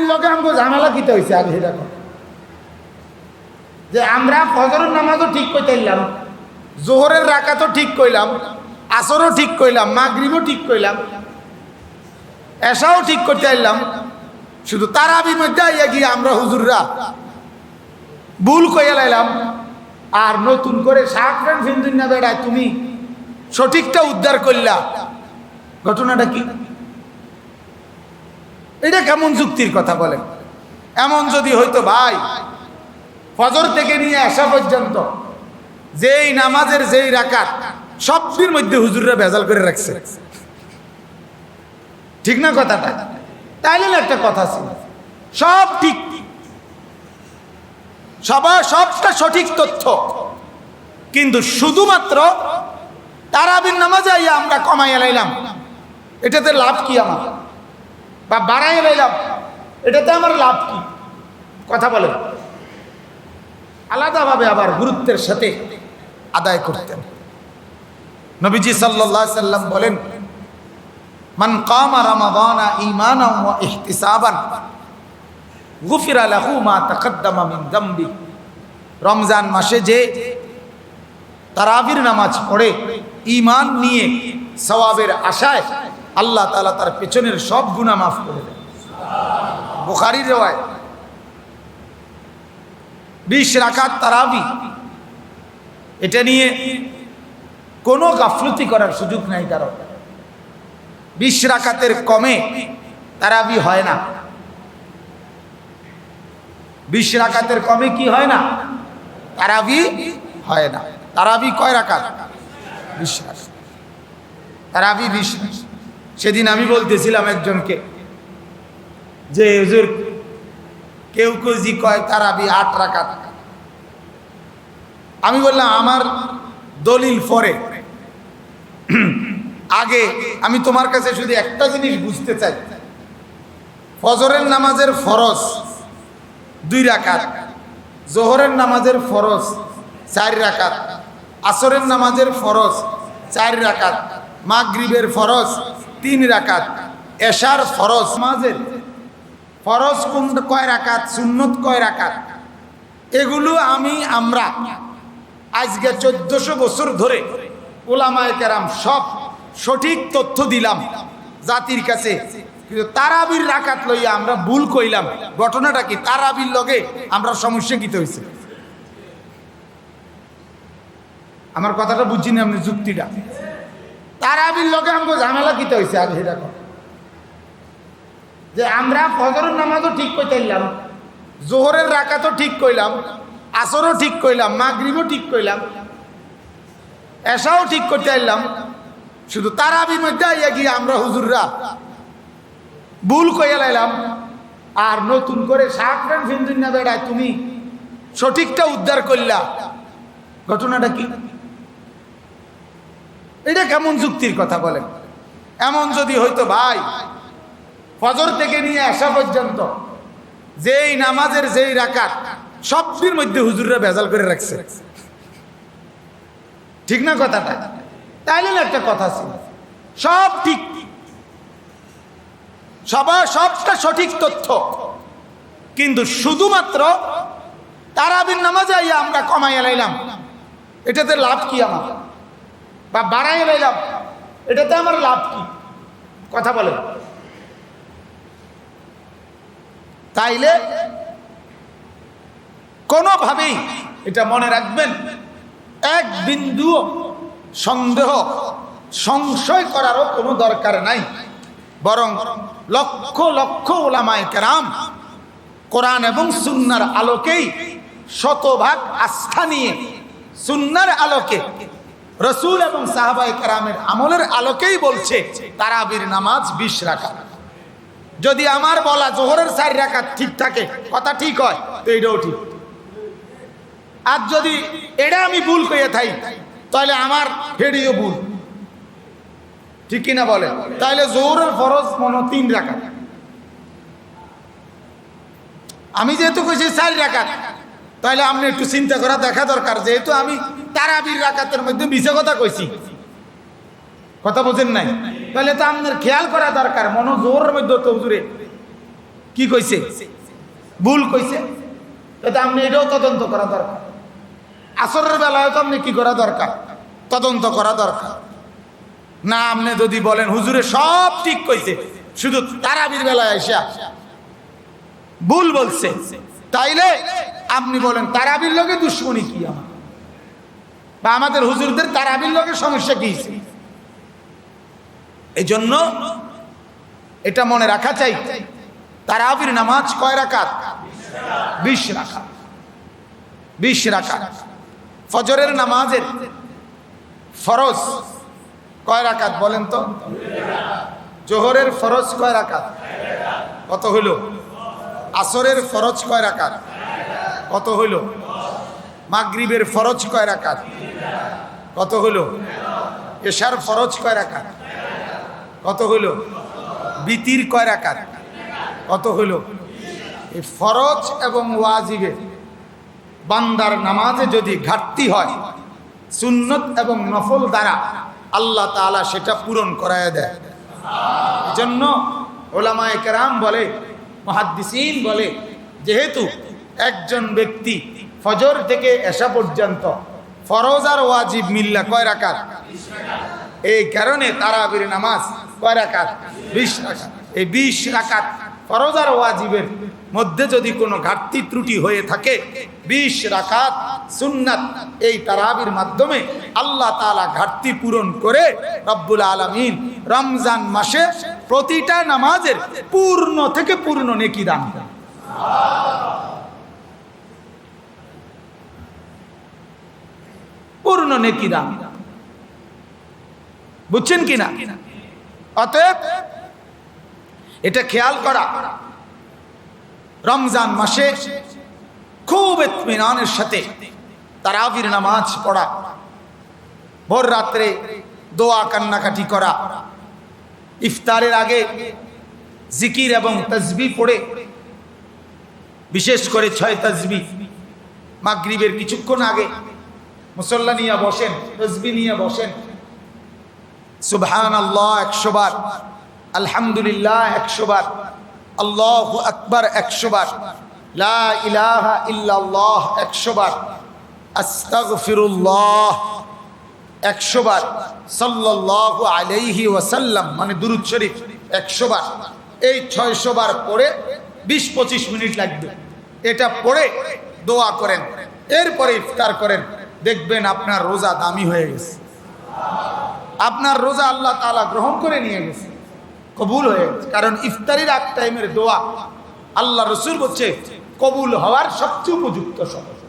তারাবির লোকে আমাকে ঝামেলা কিতে হয়েছে আগে সেটা যে আমরা ফজরের নামাজও ঠিক করতে এলাম জোহরের রাকাতও ঠিক কইলাম, আসরও ঠিক কইলাম, মাগরিবও ঠিক কইলাম এসাও ঠিক করতে এলাম শুধু তারাবির মধ্যে আইয়া গিয়ে আমরা হুজুররা ভুল কইয়া লাইলাম, আর নতুন করে সাকরান ফিন্দুন্না বেড়ায় তুমি সঠিকটা উদ্ধার করলা ঘটনাটা কি? এটা কেমন যুক্তির কথা বলেন এমন যদি হয়তো ভাই, ফজর থেকে নিয়ে আসা পর্যন্ত যেই নামাজের যেই রাকাত সবটির মধ্যে হুজুররা ভেজাল করে রাখছে। ঠিক না কথাটা? তাইলে একটা কথা ছিল। সব ঠিক। সবার সবটা সঠিক তথ্য। কিন্তু শুধুমাত্র তারাবির নামাজে আমরা কমাইয়া লাইলাম। এটাতে লাভ কি আমার? বা বাড়াইয়া লাইলাম এটাতে আমার লাভ কি? কথা বলে আলাদাভাবে আবার গুরুত্বের সাথে আদায় করতেন। নবীজি সাল্লাম বলেন, মান কামা রামাদানা ওয়া ইহতিসাবান, গুফিরা লাহু মা তাকদ্দামা মিন যামবি রমজান মাসে যে তারাবির নামাজ পড়ে ইমান নিয়ে সওয়াবের আশায় আল্লাহ তালা তার পেছনের সব গুনাহ মাফ করে দেন। বুখারীর রওয়ায়াত। বিশ রাকাত তারাবি। এটা নিয়ে কোনো গাফলতি করার সুযোগ নাই কারও। বিশ রাকাতের কমে তারাবি হয় না। বিশ রাকাতের কমে কি হয় না? তারাবি হয় না। তারাবি কয় রাকাত? বিশ রাকাত। তারাবি বিশ সেদিন আমি বলতেছিলাম একজনকে যে, হুজুর, কেউ কেউ জি কয় তারাবি আট রাকাত? আমি বললাম, আমার দলিল পরে। আগে আমি তোমার কাছে শুধু একটা জিনিস বুঝতে চাই। ফজরের নামাজের ফরজ দুই রাকাত, জোহরের নামাজের ফরজ চার রাকাত, আসরের নামাজের ফরজ চার রাকাত, মাগরিবের ফরজ তিন রাকাত। এশার ফরজ নামাজের। ফরজ কোন কয় রাকাত? সুন্নত কয় রাকাত? এগুলো আমি, আমরা আজকে চোদ্দশো বছর ধরে ওলামায় কেরাম সব সঠিক তথ্য দিলাম জাতির কাছে। কিন্তু তারাবির রাকাত লইয়া আমরা ভুল কইলাম। ঘটনাটা কি? তারাবির লগে আমরা সমস্যা কিতে হয়েছে আমার কথাটা বুঝছি না আপনি যুক্তিটা। তারাবির লগে আমাকে ঝামেলা কিতে হয়েছে আগে সেটা। যে আমরা ফজরের নামাজও ঠিক করতে এলাম জোহরের রাকাতও ঠিক কইলাম, আসরও ঠিক কইলাম, মাগরিবও ঠিক কইলাম এসাও ঠিক করতে এলাম শুধু তারাবির মধ্যে আইয়া গিয়ে আমরা হুজুররা ভুল কইয়া লাইলাম, আর নতুন করে সাকরান ফিন্দুন্না বেড়ায় তুমি সঠিকটা উদ্ধার করলা ঘটনাটা কি এটা কেমন যুক্তির কথা বলেন? এমন যদি হয়তো ভাই, ফজর থেকে নিয়ে আসা পর্যন্ত যেই নামাজের যেই রাকাত, সবটির মধ্যে হুজুররা ভেজাল করে রাখছে। ঠিক না কথাটা? তাইলে একটা কথা ছিল সব ঠিক। সবার সবটা সঠিক তথ্য। কিন্তু শুধুমাত্র তারাবির নামাজে আমরা কমাইয়া লাইলাম, এটাতে লাভ কি আমার? বা বাড়াইয়া লাইলাম এটাতে আমার লাভ কি? কথা বলে তাইলে কোনোভাবেই এটা মনে রাখবেন, এক বিন্দু সন্দেহ, সংশয় করারও কোনো দরকার নাই। বরং লক্ষ লক্ষ ওলামায় কেরাম কোরআন এবং সুন্নার আলোকেই শতভাগ আস্থা নিয়ে, সুন্নার আলোকে রসুল এবং সাহাবাই কারামের আমলের আলোকেই বলছে, তারাবির নামাজ বিশ রাখা যদি আমার বলা জোহরের চার রাখাত ঠিক থাকে, কথা ঠিক হয়, তো এটাও ঠিক। আর যদি এটা আমি ভুল কইয়া থাই, তাহলে আমার ফেরিও ভুল। ঠিক কিনা বলে? তাহলে জোহরের ফরজ মনে তিন রাখা আমি যেহেতু কইছি চার রাখাত তাহলে আপনি একটু চিন্তা করা দেখা দরকার। যেহেতু আমি তারাবির রাকাতের মধ্যে মিশে কথা কইছি। কথা বোঝেন নাই? তাহলে তো আপনার খেয়াল করা দরকার, মনোজোরের মধ্যে তো হুজুরে। কি কইছে? ভুল কইছে। তাতে আপনি এটাও তদন্ত করা দরকার। আসরের বেলায় তো আপনি কি করা দরকার? তদন্ত করা দরকার। না, আপনি যদি বলেন, হুজুরে সব ঠিক কইছে, শুধু তারাবির বেলায় আইসা। ভুল বলছে। তাইলে আপনি বলেন, তারাবির লগে দুশ্মনী কি আমার? বা আমাদের হুজুরদের তারাবির লগে সমস্যা কি এই জন্য এটা মনে রাখা চাই, তারাবির নামাজ কয় রাকাত? বিশ রাকাত। বিশ রাকাত। ফজরের নামাজের ফরজ কয় রাকাত বলেন তো? জোহরের ফরজ কয় রাকাত? কত হইল? আসরের ফরজ কয় রাকাত? কত হইল? মাগরিবের ফরজ কয় রাকাত? কত হইল? এশার ফরজ কয় রাকাত? কত হইল? বিতির কয় রাকাত? কত হইল? এই ফরজ এবং ওয়াজিবে বান্দার নামাজে যদি ঘাটতি হয়, সুন্নত এবং নফল দ্বারা আল্লাহ তাআলা সেটা পূরণ করায় দেয়। জন্য ওলামায়ে কেরাম বলে, মহাদ্দিসিন বলে, যেহেতু একজন ব্যক্তি ফজর থেকে এসা পর্যন্ত ফরজ আর ওয়াজিব মিল্লা কয় রাকাত? এই কারণে তারাবির নামাজ কয় রাকাত? বিশ রাকাত। এই বিশ রাকাত ফরজ আর ওয়াজিবের মধ্যে যদি কোনো ঘাটতি ত্রুটি হয়ে থাকে, বিশ রাকাত সুন্নাত, এই তারাবির মাধ্যমে আল্লাহ তাআলা ঘাটতি পূরণ করে রব্বুল আলামিন রমজান মাসে প্রতিটা নামাজের পূর্ণ থেকে পূর্ণ নেকি দান করেন। পূর্ণ নেকি দান বুঝছেন কি না অতএব এটা খেয়াল করা। রমজান মাসে খুব এতমিনানের সাথে তারাবির নামাজ পড়া, ভোর রাত্রে দোয়া কান্নাকাটি করা, ইফতারের আগে জিকির এবং তসবি পড়ে, বিশেষ করে ছয় তসবি মাগরিবের কিছুক্ষণ আগে মুসল্লা নিয়ে বসেন তসবি নিয়ে বসেন। সুবহান আল্লাহ একশো বার। আলহামদুলিল্লাহ, একশো বার। আল্লাহ আকবার, একশো বার। একশো বার। একশো বার। ওয়াসাল্লাম মানে দুরুদ শরীফ, একশো বার। এই ছয়শো বার পড়ে বিশ পঁচিশ মিনিট লাগবে। এটা পড়ে দোয়া করেন। এরপরে ইফতার করেন। দেখবেন আপনার রোজা দামি হয়ে গেছে। আপনার রোজা আল্লাহ তালা গ্রহণ করে নিয়ে গেছে। কবুল হয়ে গেছে। কারণ ইফতারির আগ টাইমের দোয়া আল্লাহ রসুল বলছে, কবুল হওয়ার সবচেয়ে উপযুক্ত সময়।